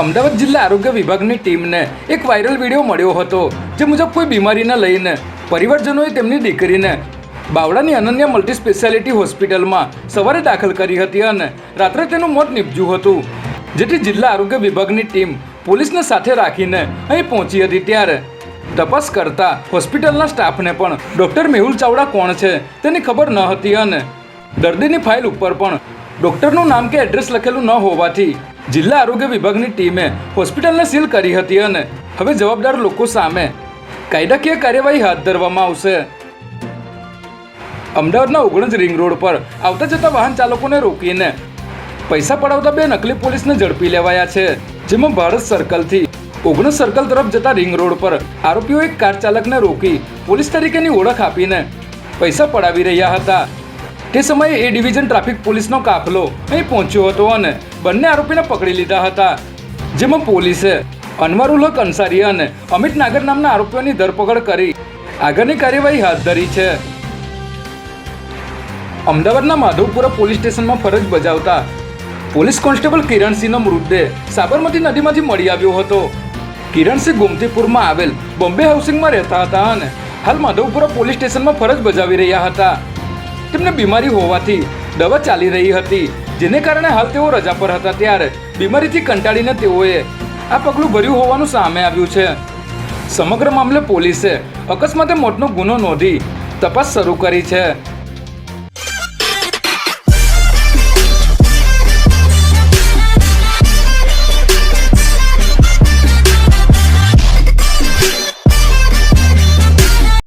અમદાવાદ જિલ્લા આરોગ્ય વિભાગની ટીમને એક વાયરલ વીડિયો મળ્યો હતો, જે મુજબ કોઈ બીમારીને લઈને પરિવારજનોએ તેમની દીકરીને બાવળાની અનન્ય મલ્ટી સ્પેશિયાલિટી હોસ્પિટલમાં સવારે દાખલ કરી હતી અને રાત્રે તેનું મોત નીપજ્યું હતું, જેથી જિલ્લા આરોગ્ય વિભાગની ટીમ પોલીસને સાથે રાખીને અહીં પહોંચી હતી ત્યારે તપાસ કરતા હોસ્પિટલના સ્ટાફને પણ ડૉક્ટર મેહુલ ચાવડા કોણ છે તેની ખબર ન હતી અને દર્દીની ફાઇલ ઉપર પણ ડૉક્ટરનું નામ કે એડ્રેસ લખેલું ન હોવાથી જિલ્લા આરોગ્ય વિભાગની ટીમે હોસ્પિટલને સીલ કરી હતી અને હવે જવાબદાર લોકો સામે કાયદાકીય કાર્યવાહી હાથ ધરવામાં આવશે. અમદાવાદના ઓગણજ રિંગ રોડ પર આવતા જતા વાહન ચાલકોને રોકીને પૈસા પડાવતા બે નકલી પોલીસને ઝડપી લેવાયા છે, જેમાં ભારત સર્કલથી ઓગણજ સર્કલ તરફ જતા રિંગ રોડ પર આરોપીઓ એક કાર ચાલકને રોકી પોલીસ તરીકેની ઓળખ આપીને પૈસા પડાવી રહ્યા હતા. તે સમયે એ ડિવિઝન ટ્રાફિક પોલીસનો કાફલો અહીં પહોંચ્યો હતો અને બંને આરોપીને પકડી લીધા હતા, જેમાં પોલીસે અનવરુલ હક અંસારી અને અમિત નાગર નામના આરોપીઓની ધરપકડ કરી. આગળની કાર્યવાહી હાથ ધરી છે. અમદાવાદના માધવપુરા પોલીસ સ્ટેશનમાં ફરજ બજાવતા પોલીસ કોન્સ્ટેબલ કિરણસિંહનો મૃતદેહ સાબરમતી નદીમાંથી મળી આવ્યો હતો. કિરણસિંહ ગોમતીપુરમાં આવેલ બોમ્બે હાઉસિંગમાં રહેતા હતા અને હાલ માધવપુરા પોલીસ સ્ટેશનમાં ફરજ બજાવી રહ્યા હતા. તેમને બીમારી હોવાથી દવા ચાલી રહી હતી. જેને કારણે હાલ તેઓ રજા પર હતા ત્યારે બીમારીથી કંટાળીને તેઓએ આ પગલું ભર્યું હોવાનું સામે આવ્યું છે. સમગ્ર મામલે પોલીસે અકસ્માતે મોતનો ગુનો નોંધી તપાસ શરૂ કરી છે.